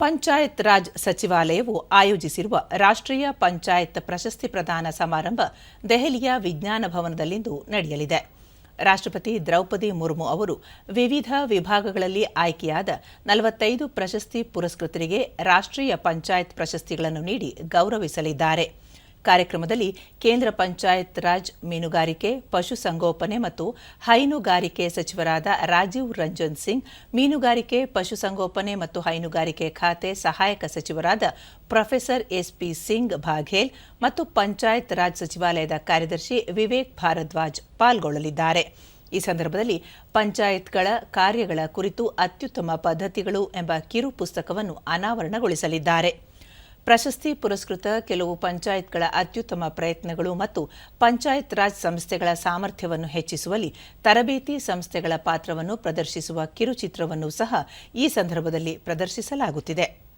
ಪಂಚಾಯತ್ ರಾಜ್ ಸಚಿವಾಲಯವು ಆಯೋಜಿಸಿರುವ ರಾಷ್ಟ್ರೀಯ ಪಂಚಾಯತ್ ಪ್ರಶಸ್ತಿ ಪ್ರದಾನ ಸಮಾರಂಭ ದೆಹಲಿಯ ವಿಜ್ಞಾನ ಭವನದಲ್ಲಿಂದು ನಡೆಯಲಿದೆ. ರಾಷ್ಟ್ರಪತಿ ದ್ರೌಪದಿ ಮುರ್ಮು ಅವರು ವಿವಿಧ ವಿಭಾಗಗಳಲ್ಲಿ ಆಯ್ಕೆಯಾದ ನಲವತ್ತೈದು ಪ್ರಶಸ್ತಿ ಪುರಸ್ಕೃತರಿಗೆ ರಾಷ್ಟ್ರೀಯ ಪಂಚಾಯತ್ ಪ್ರಶಸ್ತಿಗಳನ್ನು ನೀಡಿ ಗೌರವಿಸಲಿದ್ದಾರೆ. ಕಾರ್ಯಕ್ರಮದಲ್ಲಿ ಕೇಂದ್ರ ಪಂಚಾಯತ್ ರಾಜ್ ಮೀನುಗಾರಿಕೆ ಪಶುಸಂಗೋಪನೆ ಮತ್ತು ಹೈನುಗಾರಿಕೆ ಸಚಿವರಾದ ರಾಜೀವ್ ರಂಜನ್ ಸಿಂಗ್, ಮೀನುಗಾರಿಕೆ ಪಶುಸಂಗೋಪನೆ ಮತ್ತು ಹೈನುಗಾರಿಕೆ ಖಾತೆ ಸಹಾಯಕ ಸಚಿವರಾದ ಪ್ರೊಫೆಸರ್ ಎಸ್ಪಿ ಸಿಂಗ್ ಬಾಘೇಲ್ ಮತ್ತು ಪಂಚಾಯತ್ ರಾಜ್ ಸಚಿವಾಲಯದ ಕಾರ್ಯದರ್ಶಿ ವಿವೇಕ್ ಭಾರದ್ವಾಜ್ ಪಾಲ್ಗೊಳ್ಳಲಿದ್ದಾರೆ. ಈ ಸಂದರ್ಭದಲ್ಲಿ ಪಂಚಾಯತ್ಗಳ ಕಾರ್ಯಗಳ ಕುರಿತು ಅತ್ಯುತ್ತಮ ಪದ್ಧತಿಗಳು ಎಂಬ ಕಿರು ಪುಸ್ತಕವನ್ನು ಅನಾವರಣಗೊಳಿಸಲಿದ್ದಾರೆ. ಪ್ರಶಸ್ತಿ ಪುರಸ್ಕೃತ ಕೆಲವು ಪಂಚಾಯತ್ಗಳ ಅತ್ಯುತ್ತಮ ಪ್ರಯತ್ನಗಳು ಮತ್ತು ಪಂಚಾಯತ್ ರಾಜ್ ಸಂಸ್ಥೆಗಳ ಸಾಮರ್ಥ್ಯವನ್ನು ಹೆಚ್ಚಿಸುವಲ್ಲಿ ತರಬೇತಿ ಸಂಸ್ಥೆಗಳ ಪಾತ್ರವನ್ನು ಪ್ರದರ್ಶಿಸುವ ಕಿರುಚಿತ್ರವನ್ನು ಸಹ ಈ ಸಂದರ್ಭದಲ್ಲಿ ಪ್ರದರ್ಶಿಸಲಾಗುತ್ತಿದೆ.